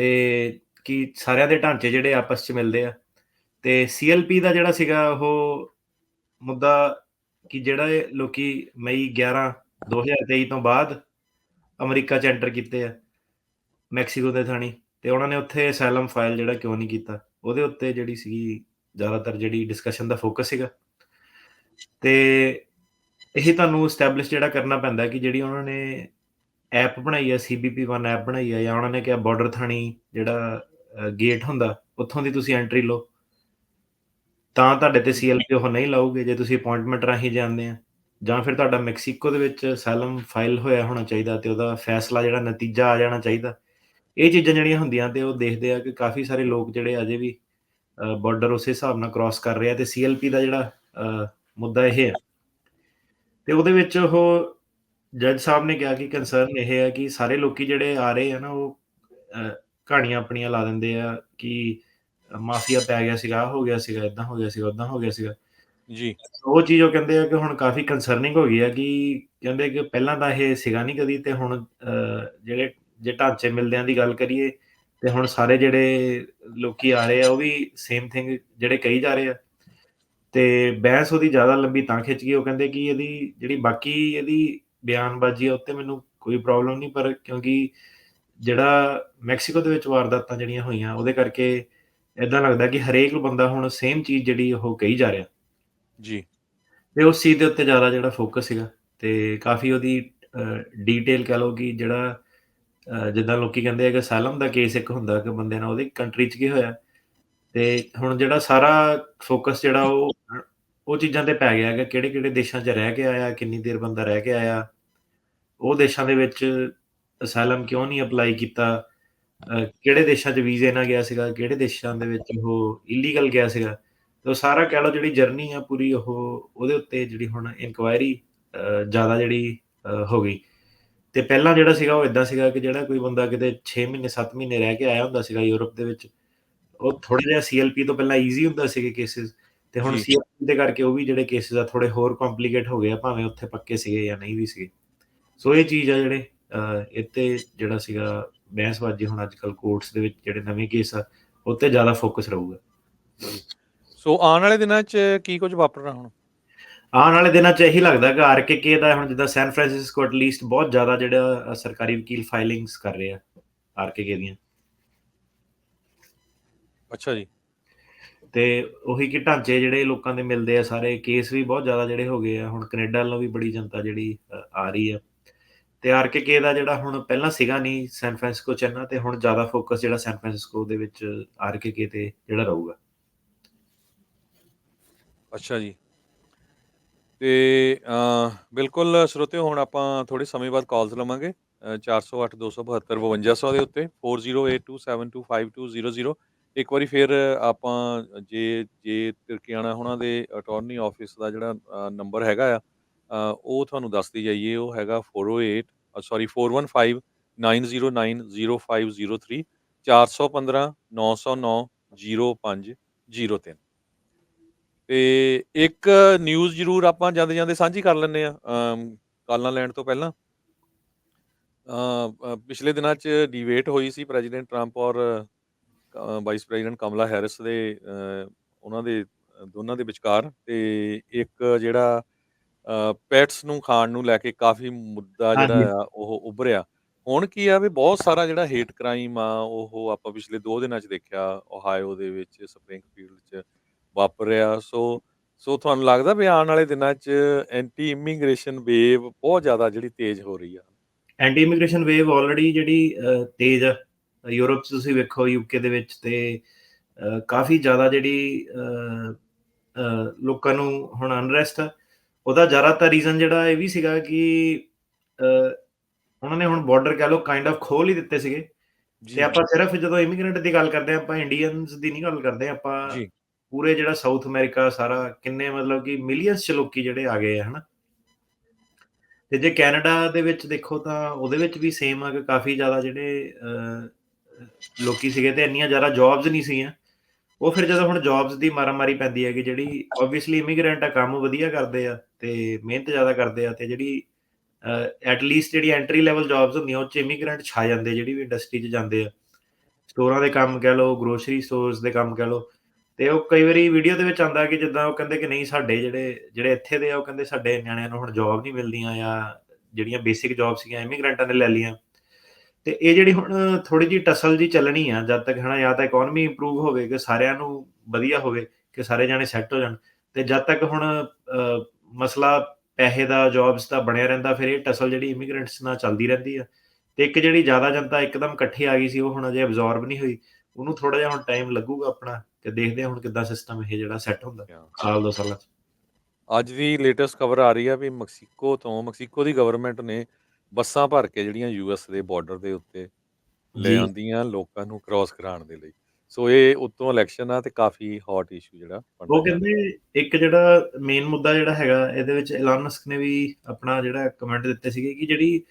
ਤੇ ਕਿ ਸਾਰਿਆਂ ਦੇ ਢਾਂਚੇ ਜਿਹੜੇ ਆਪਸ 'ਚ ਮਿਲਦੇ ਆ। ਤੇ ਸੀਐਲਪੀ ਦਾ ਜਿਹੜਾ ਸੀਗਾ ਉਹ ਮੁੱਦਾ ਕਿ ਜਿਹੜਾ ਇਹ ਲੋਕੀ ਮਈ 11 2023 ਤੋਂ ਬਾਅਦ ਅਮਰੀਕਾ 'ਚ ਐਂਟਰ ਕੀਤੇ ਆ, ਮੈਕਸੀਕੋ ਦੇ ਥਾਣੀ, ਤੇ ਉਹਨਾਂ ਨੇ ਉੱਥੇ ਅਸਾਈਲਮ ਫਾਈਲ ਜਿਹੜਾ ਕਿਉਂ ਨਹੀਂ ਕੀਤਾ, ਉਹਦੇ ਉੱਤੇ ਜਿਹੜੀ ਸੀਗੀ ਜ਼ਿਆਦਾਤਰ ਜਿਹੜੀ ਡਿਸਕਸ਼ਨ ਦਾ ਫੋਕਸ ਸੀਗਾ। ਤੇ ਇਹ ਤੁਹਾਨੂੰ ਐਸਟੈਬਲਿਸ਼ ਜਿਹੜਾ ਕਰਨਾ ਪੈਂਦਾ ਕਿ ਜਿਹੜੀ ਉਹਨਾਂ ਨੇ ਐਪ ਬਣਾਈ ਹੈ ਸੀਬੀਪੀ 1 ਐਪ ਬਣਾਈ ਹੈ ਜਾਂ ਉਹਨਾਂ ਨੇ ਕਿਹਾ ਬਾਰਡਰ ਥਾਣੀ ਜਿਹੜਾ ਗੇਟ ਹੁੰਦਾ, ਉੱਥੋਂ ਦੀ ਤੁਸੀਂ ਐਂਟਰੀ ਲਓ। ਤਾਂ ਤੁਹਾਡੇ ਤੇ ਸੀਐਲਪੀ ਉਹ ਨਹੀਂ ਲਾਉਗੇ ਜੇ ਤੁਸੀਂ ਅਪਾਇੰਟਮੈਂਟ ਰਾਹੀਂ ਜਾਂਦੇ ਆ। ਜਾਂ ਫਿਰ ਤੁਹਾਡਾ ਮੈਕਸੀਕੋ ਦੇ ਵਿੱਚ ਸੈਲਮ ਫਾਈਲ ਹੋਇਆ ਹੋਣਾ ਚਾਹੀਦਾ ਤੇ ਉਹਦਾ ਫੈਸਲਾ ਜਿਹੜਾ ਨਤੀਜਾ ਆ ਜਾਣਾ ਚਾਹੀਦਾ। ਇਹ ਚੀਜ਼ਾਂ ਜਿਹੜੀਆਂ ਹੁੰਦੀਆਂ ਤੇ ਉਹ ਦੇਖਦੇ ਆ ਕਿ ਕਾਫੀ ਸਾਰੇ ਲੋਕ ਜਿਹੜੇ ਅਜੇ ਵੀ ਬਾਰਡਰ ਉਸੇ ਹਿਸਾਬ ਨਾਲ ਕ੍ਰਾਸ ਕਰ ਰਹੇ ਆ ਤੇ ਸੀਐਲਪੀ ਦਾ ਜਿਹੜਾ ਮੁੱਦਾ ਇਹ ਹੈ ਤੇ ਉਹਦੇ ਵਿੱਚ ਉਹ ਜੱਜ ਸਾਹਿਬ ਨੇ ਕਿਹਾ ਕਿ ਕੰਸਰਨ ਇਹ ਹੈ ਕਿ ਸਾਰੇ ਲੋਕੀ ਜਿਹੜੇ ਆ ਰਹੇ ਆ ਨਾ ਉਹ ਕਹਾਣੀਆਂ ਆਪਣੀਆਂ ਲਾ ਦਿੰਦੇ ਆ ਕਿ ਮਾਫੀਆ ਪੈ ਗਿਆ ਸੀਗਾ ਹੋ ਗਿਆ ਸੀਗਾ ਇਦਾਂ ਹੋ ਗਿਆ ਸੀਗਾ ਉਦਾਂ ਹੋ ਗਿਆ ਸੀਗਾ। ਜੀ। ਉਹ ਚੀਜ਼ ਉਹ ਕਹਿੰਦੇ ਆ ਕਿ ਹੁਣ ਕਾਫੀ ਕੰਸਰਨਿੰਗ ਹੋ ਗਈ ਆ ਕਿ ਕਹਿੰਦੇ ਕਿ ਪਹਿਲਾਂ ਤਾਂ ਇਹ ਸੀਗਾ ਨਹੀਂ ਕਦੀ ਤੇ ਹੁਣ ਜਿਹੜੇ ਜੇ ਢਾਂਚੇ ਮਿਲਦਿਆਂ ਦੀ ਗੱਲ ਕਰੀਏ ਤੇ ਹੁਣ ਸਾਰੇ ਜਿਹੜੇ ਲੋਕੀ ਆ ਰਹੇ ਆ ਉਹ ਵੀ ਸੇਮ ਥਿੰਗ ਜਿਹੜੇ ਕਹੀ ਜਾ ਰਹੇ ਆ। ਤੇ ਬਹਿਸ ਉਹਦੀ ਜ਼ਿਆਦਾ ਲੰਬੀ ਤਾਂ ਖਿੱਚ ਗਈ ਉਹ ਕਹਿੰਦੇ ਕਿ ਇਹਦੀ ਜਿਹੜੀ ਬਾਕੀ ਇਹਦੀ ਬਿਆਨਬਾਜ਼ੀ ਆ ਉੱਤੇ ਮੈਨੂੰ ਕੋਈ ਪ੍ਰੋਬਲਮ ਨਹੀਂ ਪਰ ਕਿਉਂਕਿ ਜਿਹੜਾ ਮੈਕਸੀਕੋ ਦੇ ਵਿੱਚ ਵਾਰਦਾਤਾਂ ਜਿਹੜੀਆਂ ਹੋਈਆਂ ਉਹਦੇ ਕਰਕੇ ਇਦਾਂ ਲੱਗਦਾ ਕਿ ਹਰੇਕ ਬੰਦਾ ਹੁਣ ਸੇਮ ਚੀਜ਼ ਜਿਹੜੀ ਉਹ ਕਹੀ ਜਾ ਰਿਹਾ। ਜੀ। ਤੇ ਉਸ ਚੀਜ਼ ਦੇ ਉੱਤੇ ਜ਼ਿਆਦਾ ਜਿਹੜਾ ਫੋਕਸ ਸੀਗਾ ਤੇ ਕਾਫੀ ਉਹਦੀ ਡੀਟੇਲ ਕਹ ਲਓ ਕਿ ਜਿਹੜਾ ਜਿੱਦਾਂ ਲੋਕੀ ਕਹਿੰਦੇ ਆ ਕਿ ਸਾਲਮ ਦਾ ਕੇਸ ਇੱਕ ਹੁੰਦਾ ਕਿ ਬੰਦੇ ਨਾਲ ਉਹਦੀ ਕੰਟਰੀ 'ਚ ਕੀ ਹੋਇਆ। ਤੇ ਹੁਣ ਜਿਹੜਾ ਸਾਰਾ ਫੋਕਸ ਜਿਹੜਾ ਉਹ ਉਹ ਚੀਜ਼ਾਂ ਤੇ ਪੈ ਗਿਆ ਕਿ ਕਿਹੜੇ ਕਿਹੜੇ ਦੇਸ਼ਾਂ 'ਚ ਰਹਿ ਕੇ ਆਇਆ, ਕਿੰਨੀ ਦੇਰ ਬੰਦਾ ਰਹਿ ਕੇ ਆਇਆ। ਉਹ ਦੇਸ਼ਾਂ ਦੇ ਵਿੱਚ ਅਸਾਈਲਮ ਕਿਉਂ ਨਹੀਂ ਅਪਲਾਈ ਕੀਤਾ? ਕਿਹੜੇ ਦੇਸ਼ਾਂ 'ਚ ਵੀਜ਼ੇ ਨਾਲ ਗਿਆ ਸੀਗਾ? ਕਿਹੜੇ ਦੇਸ਼ਾਂ ਦੇ ਵਿੱਚ ਉਹ ਇਲੀਗਲ ਗਿਆ ਸੀਗਾ? ਤੇ ਉਹ ਸਾਰਾ ਕਹਿ ਲਓ ਜਿਹੜੀ ਜਰਨੀ ਆ ਪੂਰੀ ਉਹ ਉਹਦੇ ਉੱਤੇ ਜਿਹੜੀ ਹੁਣ ਇਨਕੁਆਇਰੀ ਜ਼ਿਆਦਾ ਜਿਹੜੀ ਹੋ ਗਈ। ਤੇ ਪਹਿਲਾਂ ਜਿਹੜਾ ਸੀਗਾ ਉਹ ਇਦਾਂ ਸੀਗਾ ਕਿ ਜਿਹੜਾ ਕੋਈ ਬੰਦਾ ਕਿਤੇ 6 ਮਹੀਨੇ 7 ਮਹੀਨੇ ਰਹਿ ਕੇ ਆਇਆ ਹੁੰਦਾ ਸੀਗਾ ਯੂਰਪ ਦੇ ਵਿੱਚ, ਉਹ ਥੋੜਾ ਜਿਹਾ ਸੀਐਲਪੀ ਤੋਂ ਪਹਿਲਾਂ ਈਜ਼ੀ ਹੁੰਦਾ ਸੀਗੇ ਕੇਸਿਸ ਤੇ ਹੁਣ ਸੀਐਲਪੀ ਦੇ ਕਰਕੇ ਉਹ ਵੀ ਜਿਹੜੇ ਕੇਸਿਸ ਆ ਥੋੜੇ ਹੋਰ ਕੰਪਲਿਕੇਟ ਹੋ ਗਏ ਆ ਭਾਵੇਂ ਉੱਥੇ ਪੱਕੇ ਸੀਗੇ ਜਾਂ ਨਹੀਂ ਵੀ ਸੀਗੇ। ਸੋ ਇਹ ਚੀਜ਼ ਆ ਜਿਹੜੇ ਇੱਥੇ ਜਿਹੜਾ ਸੀਗਾ ਬਹਿਸਬਾਜ਼ੀ ਹੁਣ ਅੱਜ ਕੱਲ ਕੋਰਟਸ ਦੇ ਵਿੱਚ ਜਿਹੜੇ ਨਵੇਂ ਕੇਸ ਆ ਉੱਤੇ ਜ਼ਿਆਦਾ ਫੋਕਸ ਰਹੂਗਾ। ਸੋ ਆਉਣ ਵਾਲੇ ਦਿਨਾਂ 'ਚ ਕੀ ਕੁਝ ਵਾਪਰਨਾ ਹੁਣ? ਆਉਣ ਵਾਲੇ ਦਿਨਾਂ 'ਚ ਇਹੀ ਲੱਗਦਾ ਕਿ ਆਰਕੇਕੇ ਦਾ ਹੁਣ ਜਿੱਦਾਂ ਸੈਨ ਫ੍ਰਾਂਸਿਸਕੋ ਐਟਲੀਸਟ ਬਹੁਤ ਜ਼ਿਆਦਾ ਜਿਹੜਾ ਸਰਕਾਰੀ ਵਕੀਲ ਫਾਈਲਿੰਗਸ ਕਰ ਰਹੇ ਆ ਆਰਕੇਕੇ ਦੀਆਂ। ਅੱਛਾ ਜੀ। ਤੇ ਉਹੀ ਕਿ ਢਾਂਚੇ ਜਿਹੜੇ ਲੋਕਾਂ ਦੇ ਮਿਲਦੇ ਆ, ਸਾਰੇ ਕੇਸ ਵੀ ਬਹੁਤ ਜ਼ਿਆਦਾ ਜਿਹੜੇ ਹੋ ਗਏ ਆ, ਹੁਣ ਕੈਨੇਡਾ ਵੱਲੋਂ ਵੀ ਬੜੀ ਜਨਤਾ ਜਿਹੜੀ ਆ ਰਹੀ ਆ। ਤੇ ਆਰਕੇਕੇ ਦਾ ਜਿਹੜਾ ਹੁਣ ਪਹਿਲਾਂ ਸੀਗਾ ਨਹੀਂ ਸੈਨ ਫ੍ਰਾਂਸਿਸਕੋ ਚ ਨਾ ਤੇ ਹੁਣ ਜ਼ਿਆਦਾ ਫੋਕਸ ਜਿਹੜਾ ਸੈਨ ਫ੍ਰਾਂਸਿਸਕੋ ਦੇ ਵਿੱਚ ਆਰਕੇਕੇ ਤੇ ਜਿਹੜਾ ਰਹੂਗਾ। ਅੱਛਾ ਜੀ। ਤੇ ਬਿਲਕੁਲ ਸਰੋਤਿਓ, ਹੁਣ ਆਪਾਂ ਥੋੜੇ ਸਮੇਂ ਬਾਅਦ ਕਾਲਸ ਲਵਾਂਗੇ। 408 272 5200 ਦੇ ਉੱਤੇ 4082725200 ਇੱਕ ਵਾਰੀ ਫਿਰ ਆਪਾਂ ਜੇ ਜੇ ਤਿਰਕਿਆਣਾ ਹੁਣਾਂ ਦੇ ਅਟਾਰਨੀ ਆਫਿਸ ਦਾ ਜਿਹੜਾ ਨੰਬਰ ਹੈਗਾ ਆ ਉਹ ਤੁਹਾਨੂੰ ਦੱਸਦੀ ਜਾਈਏ, ਉਹ ਹੈਗਾ 408 ਸੌਰੀ 415 9090503 415 909 0503 ਤੇ ਇੱਕ ਨਿਊਜ਼ ਜ਼ਰੂਰ ਆਪਾਂ ਜਾਂਦੇ ਜਾਂਦੇ ਸਾਂਝੀ ਕਰ ਲੈਂਦੇ ਆ ਕਾਲਾਂ ਲੈਣ ਤੋਂ ਪਹਿਲਾਂ। ਪਿਛਲੇ ਦਿਨਾਂ 'ਚ ਡਿਬੇਟ ਹੋਈ ਸੀ ਪ੍ਰੈਜ਼ੀਡੈਂਟ ਟਰੰਪ ਔਰ ਵਾਈਸ ਪ੍ਰੈਜ਼ੀਡੈਂਟ ਕਮਲਾ ਹੈਰਿਸ ਦੇ ਉਹਨਾਂ ਦੇ ਦੋਨਾਂ ਦੇ ਵਿਚਕਾਰ ਤੇ ਇੱਕ ਜਿਹੜਾ ਪੈਟਸ ਨੂੰ ਖਾਣ ਨੂੰ ਲੈ ਕੇ ਕਾਫੀ ਮੁੱਦਾ ਜਿਹੜਾ ਆ ਉਹ ਉੱਭਰਿਆ। ਹੁਣ ਕੀ ਆ ਵੀ ਬਹੁਤ ਸਾਰਾ ਜਿਹੜਾ ਹੇਟ ਕ੍ਰਾਈਮ ਆ ਉਹ ਆਪਾਂ ਪਿਛਲੇ 2 ਦਿਨਾਂ 'ਚ ਦੇਖਿਆ ਓਹਾਇਓ ਦੇ ਵਿੱਚ ਸਪ੍ਰਿੰਗਫੀਲਡ 'ਚ ਵਾਪਰਿਆ। ਸੋ ਸੋ ਤੁਹਾਨੂੰ ਲੱਗਦਾ ਵੀ ਆਉਣ ਵਾਲੇ ਦਿਨਾਂ 'ਚ ਐਂਟੀ ਇਮੀਗ੍ਰੇਸ਼ਨ ਵੇਵ ਬਹੁਤ ਜ਼ਿਆਦਾ ਜਿਹੜੀ ਤੇਜ਼ ਹੋ ਰਹੀ ਆ? ਐਂਟੀ ਇਮੀਗ੍ਰੇਸ਼ਨ ਵੇਵ ਆਲਰੇਡੀ ਜਿਹੜੀ ਤੇਜ਼ ਆ। ਯੂਰਪ 'ਚ ਤੁਸੀਂ ਵੇਖੋ ਯੂਕੇ ਦੇ ਵਿੱਚ ਤੇ ਕਾਫੀ ਜ਼ਿਆਦਾ ਜਿਹੜੀ ਲੋਕਾਂ ਨੂੰ ਹੁਣ ਅਨਰੈਸਟ ਉਹਦਾ ਜ਼ਿਆਦਾਤਰ ਰੀਜ਼ਨ ਜਿਹੜਾ ਇਹ ਵੀ ਸੀਗਾ ਕਿ ਉਹਨਾਂ ਨੇ ਹੁਣ ਬਾਰਡਰ ਕਹ ਲੋ ਕਾਈਂਡ ਆਫ ਖੋਲ ਹੀ ਦਿੱਤੇ ਸੀਗੇ। ਤੇ ਆਪਾਂ ਸਿਰਫ ਜਦੋਂ ਇਮੀਗ੍ਰੈਂਟ ਦੀ ਗੱਲ ਕਰਦੇ ਆਪਾਂ ਇੰਡੀਅਨਸ ਦੀ ਨਹੀਂ ਗੱਲ ਕਰਦੇ ਆਪਾਂ ਪੂਰੇ ਜਿਹੜਾ ਸਾਊਥ ਅਮਰੀਕਾ ਸਾਰਾ ਕਿੰਨੇ ਮਤਲਬ ਕਿ ਮਿਲੀਅਨਸ ਚ ਲੋਕੀ ਜਿਹੜੇ ਆ ਗਏ ਆ ਹਨਾ। ਤੇ ਜੇ ਕੈਨੇਡਾ ਦੇ ਵਿੱਚ ਦੇਖੋ ਤਾਂ ਉਹਦੇ ਵਿੱਚ ਵੀ ਸੇਮ ਆ ਕਿ ਕਾਫੀ ਜ਼ਿਆਦਾ ਜਿਹੜੇ ਲੋਕੀ ਸੀਗੇ ਤੇ ਇੰਨੀਆਂ ਜ਼ਿਆਦਾ ਜੌਬਸ ਨਹੀਂ ਸੀਗੀਆਂ। ਉਹ ਫਿਰ ਜਦੋਂ ਹੁਣ ਜੌਬਸ ਦੀ ਮਾਰਾਮਾਰੀ ਪੈਂਦੀ ਹੈ ਕਿ ਜਿਹੜੀ ਆਬਵੀਅਸਲੀ ਇਮੀਗ੍ਰੈਂਟ ਆ ਕੰਮ ਵਧੀਆ ਕਰਦੇ ਆ ਤੇ ਮਿਹਨਤ ਜ਼ਿਆਦਾ ਕਰਦੇ ਆ ਤੇ ਜਿਹੜੀ ਐਟ ਲੀਸਟ ਜਿਹੜੀ ਐਂਟਰੀ ਲੈਵਲ ਜੌਬਸ ਹੁੰਦੀਆਂ ਉਹ ਚ ਇਮੀਗ੍ਰੈਂਟ ਛਾ ਜਾਂਦੇ ਜਿਹੜੀ ਵੀ ਇੰਡਸਟਰੀ 'ਚ ਜਾਂਦੇ ਆ। ਸਟੋਰਾਂ ਦੇ ਕੰਮ ਕਹਿ ਲਓ, ਗਰੋਸਰੀ ਸਟੋਰਸ ਦੇ ਕੰਮ ਕਹਿ ਲਓ। ਤੇ ਉਹ ਕਈ ਵਾਰੀ ਵੀਡੀਓ ਦੇ ਵਿੱਚ ਆਉਂਦਾ ਕਿ ਜਿੱਦਾਂ ਉਹ ਕਹਿੰਦੇ ਕਿ ਨਹੀਂ ਸਾਡੇ ਜਿਹੜੇ ਜਿਹੜੇ ਇੱਥੇ ਦੇ ਆ ਉਹ ਕਹਿੰਦੇ ਸਾਡੇ ਨਿਆਣਿਆਂ ਨੂੰ ਹੁਣ ਜੌਬ ਨਹੀਂ ਮਿਲਦੀਆਂ ਜਾਂ ਜਿਹੜੀਆਂ ਬੇਸਿਕ ਜੌਬ ਸੀਗੀਆਂ ਇਮੀਗ੍ਰੈਂਟਾਂ ਨੇ ਲੈ ਲਈਆਂ। ਤੇ ਇਹ ਜਿਹੜੀ ਹੁਣ ਥੋੜੀ ਜਿਹੀ ਟਸਲ ਜੀ ਚੱਲਣੀ ਆ ਜਦ ਤੱਕ ਹਨਾ ਜਾਂ ਤਾਂ ਇਕਨੋਮੀ ਇੰਪਰੂਵ ਹੋਵੇ ਕਿ ਸਾਰਿਆਂ ਨੂੰ ਵਧੀਆ ਹੋਵੇ ਕਿ ਸਾਰੇ ਜਾਣੇ ਸੈੱਟ ਹੋ ਜਾਣ ਤੇ ਜਦ ਤੱਕ ਹੁਣ ਮਸਲਾ ਪੈਸੇ ਦਾ ਜੌਬਸ ਦਾ ਬਣਿਆ ਰਹਿੰਦਾ ਫਿਰ ਇਹ ਟਸਲ ਜਿਹੜੀ ਇਮੀਗ੍ਰੈਂਟਸ ਨਾਲ ਚੱਲਦੀ ਰਹਿੰਦੀ ਆ। ਤੇ ਇੱਕ ਜਿਹੜੀ ਜ਼ਿਆਦਾ ਜਨਤਾ ਇੱਕਦਮ ਇਕੱਠੀ ਆ ਗਈ ਸੀ ਉਹ ਹੁਣ ਅਜੇ ਅਬਜ਼ੌਰਬ ਨਹੀਂ ਹੋਈ। ਉਹਨੂੰ ਥੋੜਾ ਜਿਹਾ ਹੁਣ ਟਾਈਮ ਲੱਗੂਗਾ ਆਪਣਾ ਤੇ ਦੇਖਦੇ ਹਾਂ ਹੁਣ ਕਿੱਦਾਂ ਸਿਸਟਮ ਇਹ ਜਿਹੜਾ ਸੈੱਟ ਹੁੰਦਾ। ਸਾਲ ਦੋ ਸਾਲਾਂ 'ਚ। ਅੱਜ ਦੀ ਲੇਟੈਸਟ ਖਬਰ ਆ ਰਹੀ ਆ ਵੀ ਮੈਕਸੀਕੋ ਤੋਂ ਮੈਕਸੀਕੋ ਦੀ ਗਵਰਨਮੈਂਟ ਨੇ ਬੱਸਾਂ ਭਰ ਕੇ ਜਿਹੜੀਆਂ ਯੂਐਸ ਦੇ ਬਾਰਡਰ ਦੇ ਉੱਤੇ ਲੈ। ਆਉਂਦੀਆਂ ਲੋਕਾਂ ਨੂੰ ਕ੍ਰਾਸ ਕਰਾਉਣ ਦੇ ਲਈ ਸੋ ਇਹ ਉਤੋਂ ਇਲੈਕਸ਼ਨ ਆ ਤੇ ਕਾਫੀ ਹੌਟ ਇਸ਼ੂ ਜਿਹੜਾ ਉਹ। ਕਹਿੰਦੇ ਇੱਕ ਜਿਹੜਾ ਮੇਨ ਮੁੱਦਾ ਜਿਹੜਾ ਹੈਗਾ ਇਹਦੇ ਵਿੱਚ ਮਸਕ ਨੇ ਵੀ ਆਪਣਾ ਜਿਹੜਾ ਕਮੈਂਟ ਦਿੱਤੇ ਸੀਗੇ ਕਿ ਜਿਹੜੀ